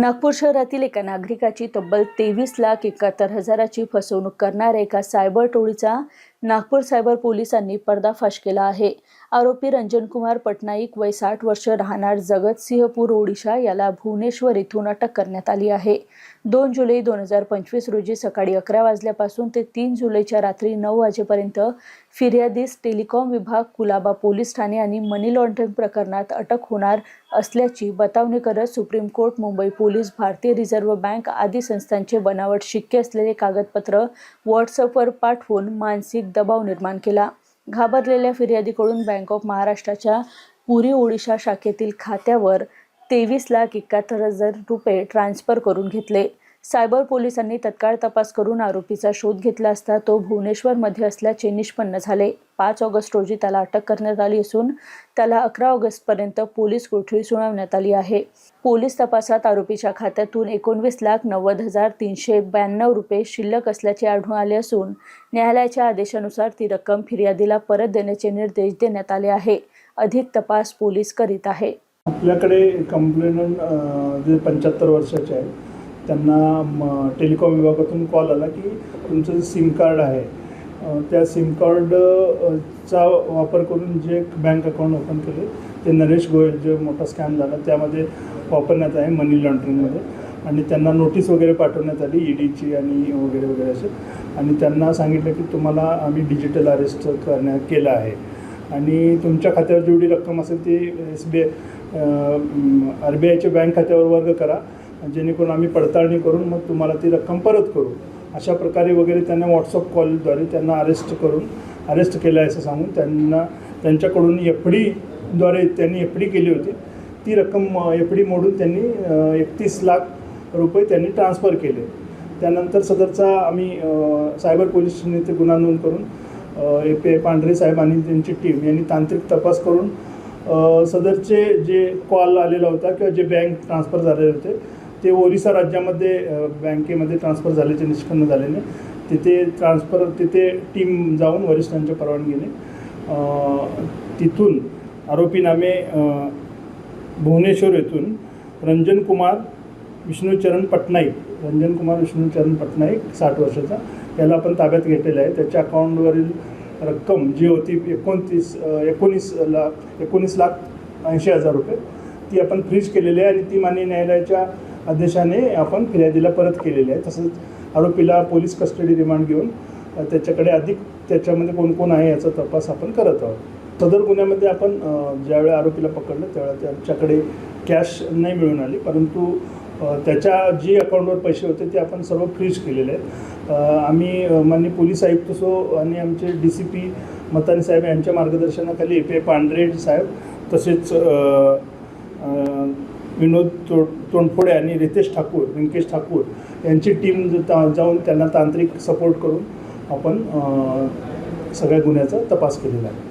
नागपूर शहरातील एका नागरिकाची तब्बल तेवीस लाख एकाहत्तर हजाराची फसवणूक करणाऱ्या एका सायबर टोळीचा नागपूर सायबर पोलिसांनी पर्दाफाश केला आहे. आरोपी रंजनकुमार पटनाईक वय साठ वर्ष राहणार जगतसिंहपूर ओडिशा याला भुवनेश्वर येथून अटक करण्यात आली आहे. दोन जुलै दोन हजार पंचवीस रोजी सकाळी अकरा वाजल्यापासून ते तीन जुलैच्या रात्री नऊ वाजेपर्यंत फिर्यादीस टेलिकॉम विभाग कुलाबा पोलीस ठाणे आणि मनी लॉन्ड्रिंग प्रकरणात अटक होणार असल्याची बतावणी करत सुप्रीम कोर्ट मुंबई पोलीस भारतीय रिझर्व्ह बँक आदी संस्थांचे बनावट शिक्के असलेले कागदपत्र व्हॉट्सअपवर पाठवून मानसिक दबाव निर्माण केला. घाबरलेल्या फिर्यादीकडून बँक ऑफ महाराष्ट्राच्या पुरी ओडिशा शाखेतील खात्यावर तेवीस लाख एकाहत्तर हजार रुपये ट्रान्स्फर करून घेतले. सायबर पोलिसांनी तत्काळ तपास करून आरोपीचा शोध घेतला असता तो भुवनेश्वरमध्ये असल्याचे निष्पन्न झाले. पाच ऑगस्ट रोजी त्याला अटक करण्यात आली असून त्याला अकरा ऑगस्टपर्यंत पोलीस कोठडी सुनावण्यात आली आहे. पोलीस तपासात आरोपीच्या खात्यातून एकोणवीस लाख नव्वद हजार तीनशे ब्याण्णव रुपये शिल्लक असल्याचे आढळून आले असून न्यायालयाच्या आदेशानुसार ती रक्कम फिर्यादीला परत देण्याचे निर्देश देण्यात आले आहे. अधिक तपास पोलीस करीत आहे. आपल्याकडे कंप्लेनंट जे पंच्याहत्तर वर्षाचे आहे त्यांना म टेलिकॉम विभागातून कॉल आला की तुमचं जे सिम कार्ड आहे त्या सिम कार्डचा वापर करून जे बँक अकाउंट ओपन केले ते नरेश गोयल जे मोठा स्कॅम झाला त्यामध्ये वापरण्यात आहे मनी लॉन्ड्रिंगमध्ये आणि त्यांना नोटीस वगैरे पाठवण्यात आली ई आणि वगैरे वगैरे असे. आणि त्यांना सांगितलं की तुम्हाला आम्ही डिजिटल अरेस्ट करण्यात केलं आहे. आणि तुमच्या खात्यावर जेवढी रक्कम असेल ती S B I R B आयच्या बँक खात्यावर वर्ग करा. जेणेकरून आम्ही पडताळणी करून मग तुम्हाला ती रक्कम परत करू. अशा प्रकारे वगैरे त्यांना व्हॉट्सअप कॉलद्वारे त्यांना अरेस्ट करून अरेस्ट केलं आहे असं सांगून त्यांना त्यांच्याकडून एफ डीद्वारे त्यांनी एफ डी केली होती. ती रक्कम एफ डी मोडून त्यांनी एकतीस लाख रुपये त्यांनी ट्रान्सफर केले. त्यानंतर सदरचा आम्ही सायबर पोलीस स्टेशन येथे गुन्हा नोंद करून ए पी आय पांढरे साहेब आणि त्यांची टीम यांनी तांत्रिक तपास करून सदरचे जे कॉल आलेला होता किंवा जे बँक ट्रान्सफर झालेले होते ते ओरिसा राज्यामध्ये बँकेमध्ये ट्रान्सफर झाल्याचे निष्पन्न झाल्याने तिथे ट्रान्सफर तिथे टीम जाऊन वरिष्ठांच्या परवानगीने तिथून आरोपी नामे भुवनेश्वर येथून रंजन कुमार विष्णुचरण पटनाईक रंजन कुमार पटनाईक साठ वर्षाचा याला आपण ताब्यात घेतलेला आहे. त्याच्या अकाउंटवरील रक्कम जी होती एकोणतीस एकोणीस लाख एकोणीस लाख ऐंशी हजार रुपये ती आपण फ्रीज केलेली आहे आणि ती मान्य न्यायालयाच्या आदेशाने आपण फिर्यादीला परत केलेली आहे तसंच आरोपीला पोलीस कस्टडी रिमांड घेऊन त्याच्याकडे अधिक त्याच्यामध्ये कोण कोण आहे याचा तपास आपण करत आहोत. सदर गुन्ह्यामध्ये आपण अ, ज्यावेळी आरोपीला पकडलं त्यावेळेला आमच्याकडे कॅश नाही मिळून आली. परंतु त्याच्या जी अकाउंटवर पैसे होते ते आपण सर्व फ्रीज केलेले आहेत. आम्ही अ, माननीय पोलीस आयुक्त सो आणि आमचे डी सी पी मतानी साहेब यांच्या मार्गदर्शनाखाली ए पी आय पांढरे साहेब तसेच विनोद तो तोंडफोडे आणि रितेश ठाकूर व्यंकेश ठाकूर यांची टीम जाऊन त्यांना तांत्रिक सपोर्ट करून आपण सगळ्या गुन्ह्याचा तपास केलेला आहे.